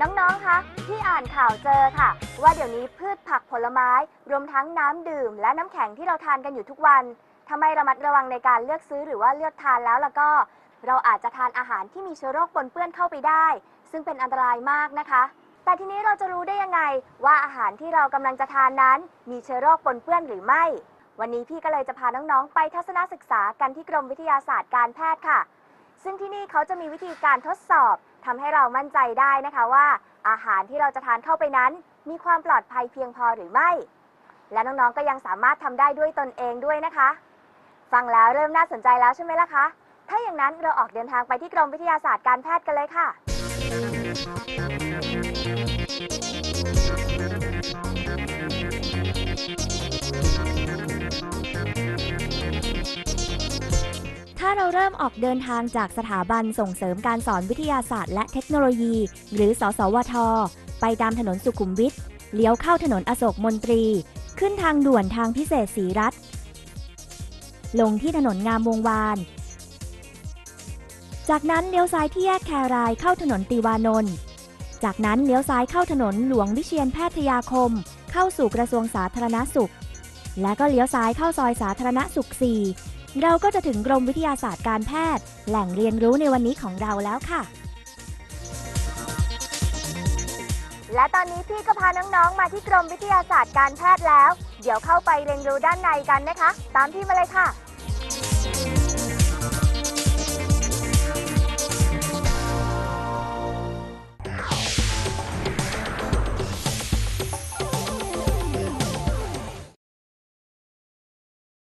น้องๆ คะที่อ่านข่าวเจอค่ะ ว่าเดี๋ยวนี้พืชผักผลไม้ รวมทั้งน้ำดื่ม และน้ำแข็งที่เราทานกันอยู่ทุกวันถ้าไมระมัดระวังในการเลือกซื้อหรือว่าเลือกทานแล้วแล้วก็ เราอาจจะทานอาหารที่มีเชื้อโรคปนเปื้อนเข้าไปได้ ซึ่งเป็นอันตรายมากนะคะ แต่ทีนี้เราจะรู้ได้ยังไง ว่าอาหารที่เรากำลังจะทานนั้น มีเชื้อโรคปนเปื้อนหรือไม่ วันนี้พี่ก็เลยจะพาน้องๆ ไปทัศนศึกษากันที่กรมวิทยาศาสตร์การแพทย์ค่ะ ซึ่งที่นี่เขาจะมีวิธีการทดสอบ ทำให้เรามั่นใจได้นะคะว่า อาหารที่เราจะทานเข้าไปนั้น มีความปลอดภัยเพียงพอหรือไม่ และน้องๆก็ยังสามารถทำได้ด้วยตนเองด้วยนะคะ ฟังแล้วเริ่มน่าสนใจแล้วใช่ไหมล่ะคะ ถ้าอย่างนั้นเราออกเดินทางไปที่กรมวิทยาศาสตร์การแพทย์กันเลยค่ะ ถ้าเราเริ่มออกเดินทางจากสถาบันส่งเสริมการสอนวิทยาศาสตร์และเทคโนโลยี หรือสสวท ไปตามถนนสุขุมวิท เลี้ยวเข้าถนนอโศกมนตรี ขึ้นทางด่วนทางพิเศษสีรัฐ ลงที่ถนนงามวงวาน จากนั้นเลี้ยวซ้ายที่แยกแครายเข้าถนนติวานนท์ จากนั้นเลี้ยวซ้ายเข้าถนนหลวงวิเชียนแพทยาคม เข้าสู่กระทรวงสาธารณสุข และก็เลี้ยวซ้ายเข้าซอยสาธารณสุข 4 เราก็จะถึงกรมวิทยาศาสตร์การแพทย์ แหล่งเรียนรู้ในวันนี้ของเราแล้วค่ะ และตอนนี้พี่ก็พาน้องๆ มาที่กรมวิทยาศาสตร์การแพทย์แล้ว เดี๋ยวเข้าไปเรียนรู้ด้านในกันนะคะ ตามพี่มาเลยค่ะ